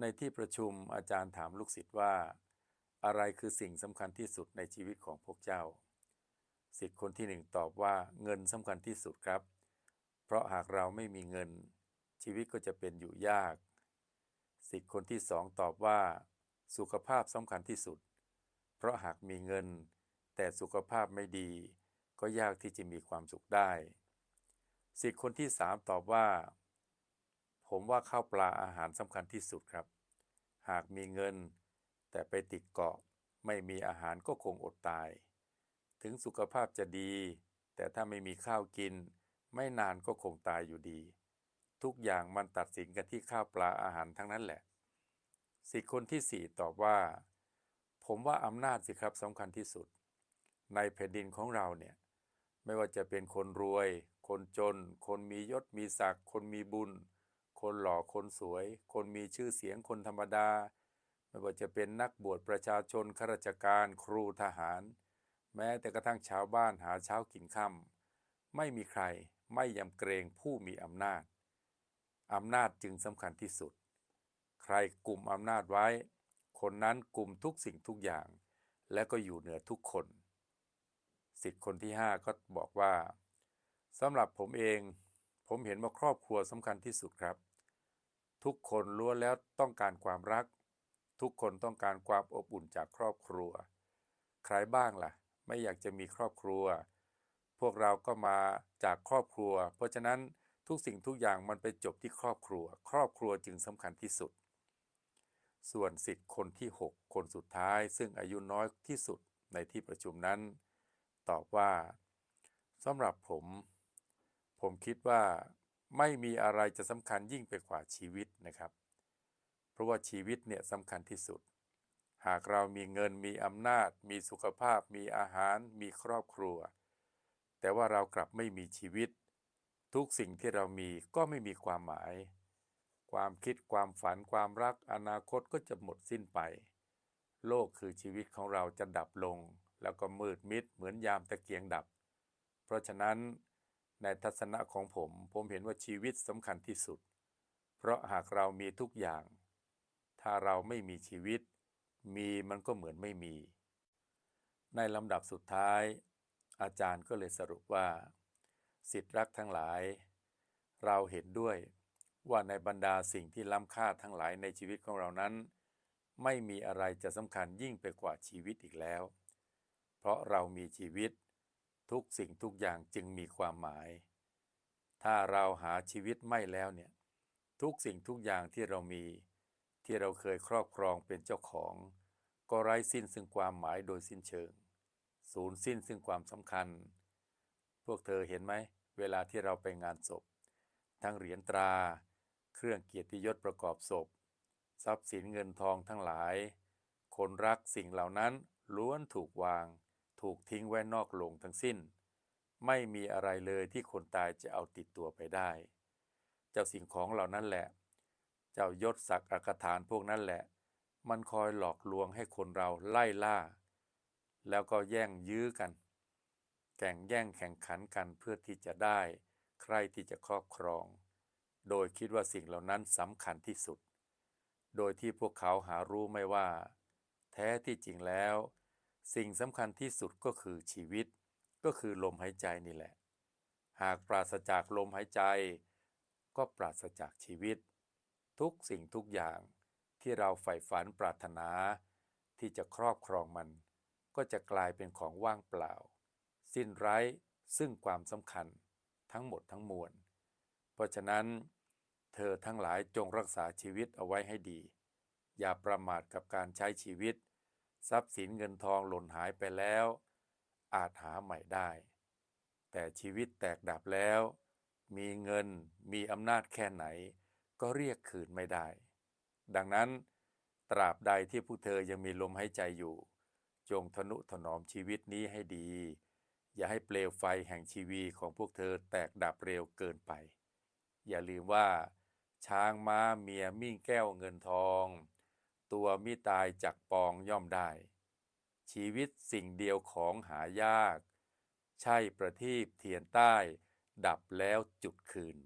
ในที่ประชุมอาจารย์ถามลูกศิษย์ว่า อะไรคือสิ่งสำคัญที่สุดในชีวิตของพวกเจ้า ศิษย์คนที่หนึ่งตอบว่าเงินสำคัญที่สุดครับ เพราะหากเราไม่มีเงิน ชีวิตก็จะเป็นอยู่ยาก ศิษย์คนที่สองตอบว่า สุขภาพสำคัญที่สุด เพราะหากมีเงิน แต่สุขภาพไม่ดี ก็ยากที่จะมีความสุขได้ ศิษย์คนที่สามตอบว่า ผมว่าข้าวปลาอาหารสำคัญที่สุดครับ หากมีเงิน แต่ไปติดเกาะ ไม่มีอาหารก็คงอดตาย ถึงสุขภาพจะดี แต่ถ้าไม่มีข้าวกิน ไม่นานก็คงตายอยู่ดี ทุกอย่างมันตัดสินกันที่ข้าวปลาอาหารทั้งนั้นแหละสิคนที่สี่ตอบว่า ผมว่าอำนาจสิครับสำคัญที่สุด ในแผ่นดินของเราเนี่ยไม่ว่าจะเป็นคนรวย คนจน คนมียศมีศักดิ์คนมีบุญ คนหล่อคนสวย คนมีชื่อเสียงคนธรรมดา ไม่ว่าจะเป็นนักบวชประชาชนข้าราชการครูทหาร แม้แต่กระทั่งชาวบ้านหาเช้ากินค่ำไม่มีใครไม่ยำเกรงผู้มีอำนาจอำนาจจึงสำคัญที่สุด ใครกลุ่มอำนาจไว้ คนนั้นกลุ่มทุกสิ่งทุกอย่าง และก็อยู่เหนือทุกคน สิทธิ์คนที่ห้าก็บอกว่าสำหรับผมเอง ผมเห็นว่าครอบครัวสำคัญที่สุดครับ ทุกคนล้วนแล้วต้องการความรัก ทุกคนต้องการความอบอุ่นจากครอบครัว ใครบ้างล่ะ ไม่อยากจะมีครอบครัว พวกเราก็มาจากครอบครัว เพราะฉะนั้นทุกสิ่งทุกอย่างมันไปจบที่ครอบครัว ครอบครัวจึงสำคัญที่สุด ส่วนสิทธิ์คนที่ 6 คนสุดท้าย ซึ่งอายุน้อยที่สุดในที่ประชุมนั้น ตอบว่าสำหรับผม ผมคิดว่า ไม่มีอะไรจะสำคัญยิ่งไปกว่าชีวิตนะครับ เพราะว่าชีวิตเนี่ยสำคัญที่สุด หากเรามีเงินมีอำนาจ มีสุขภาพ มีอาหาร มีครอบครัว แต่ว่าเรากลับไม่มีชีวิต ทุกสิ่งที่เรามีก็ไม่มีความหมาย ความคิดความฝันความรักอนาคตก็จะหมดสิ้นไป โลกคือชีวิตของเราจะดับลง แล้วก็มืดมิดเหมือนยามตะเกียงดับ เพราะฉะนั้น ในทัศนะของผม ผมเห็นว่าชีวิตสำคัญที่สุด เพราะหากเรามีทุกอย่าง ถ้าเราไม่มีชีวิต มีมันก็เหมือนไม่มี ในลำดับสุดท้าย อาจารย์ก็เลยสรุปว่า สิทธิรักทั้งหลาย เราเห็นด้วยว่าในบรรดาสิ่งที่ล้ำค่าทั้งหลายในชีวิตของเรานั้น ไม่มีอะไรจะสำคัญยิ่งไปกว่าชีวิตอีกแล้ว เพราะเรามีชีวิต ทุกสิ่งทุกอย่างจึงมีความหมาย ถ้าเราหาชีวิตไม่แล้วเนี่ยทุกสิ่งทุกอย่างที่เรามี ที่เราเคยครอบครองเป็นเจ้าของ ก็ไร้สิ้นซึ่งความหมายโดยสิ้นเชิงสูญสิ้นซึ่งความสำคัญ พวกเธอเห็นไหม เวลาที่เราไปงานศพ ทั้งเหรียญตรา เครื่องเกียรติยศประกอบศพ ทรัพย์สินเงินทองทั้งหลาย คนรักสิ่งเหล่านั้นล้วนถูกวาง ถูกทิ้งไว้นอกโลงทั้งสิ้น ไม่มีอะไรเลยที่คนตายจะเอาติดตัวไปได้ เจ้าสิ่งของเหล่านั้นแหละ เจ้ายศศักดิ์อักฐานพวกนั้นแหละ มันคอยหลอกลวงให้คนเราไล่ล่า แล้วก็แย่งยื้อกัน แข่งแย่งแข่งขันกันเพื่อที่จะได้ ใครที่จะครอบครอง โดยคิดว่าสิ่งเหล่านั้นสำคัญที่สุด โดยที่พวกเขาหารู้ไม่ว่า แท้ที่จริงแล้ว สิ่งสำคัญที่สุดก็คือชีวิต ก็คือลมหายใจนี่แหละ หากปราศจากลมหายใจ ก็ปราศจากชีวิต ทุกสิ่งทุกอย่างที่เราใฝ่ฝันปรารถนา ที่จะครอบครองมัน ก็จะกลายเป็นของว่างเปล่า สิ้นไร้ซึ่งความสำคัญทั้งหมดทั้งมวล เพราะฉะนั้น เธอทั้งหลายจงรักษาชีวิตเอาไว้ให้ดี อย่าประมาทกับการใช้ชีวิต ทรัพย์สินเงินทองหล่นหายไปแล้ว อาจหาใหม่ได้ แต่ชีวิตแตกดับแล้ว มีเงินมีอำนาจแค่ไหน ก็เรียกคืนไม่ได้ ดังนั้น ตราบใดที่ผู้เธอยังมีลมหายใจอยู่ จงทนุถนอมชีวิตนี้ให้ดี อย่าให้เปลวไฟแห่งชีวีของพวกเธอแตกดับเร็วเกินไป อย่าลืมว่า ช้างม้าเมียมิ่งแก้วเงินทอง ตัวมิตายจากปองย่อมได้ ชีวิตสิ่งเดียวของหายาก ใช่ประทีปเทียนใต้ ดับแล้วจุดคืน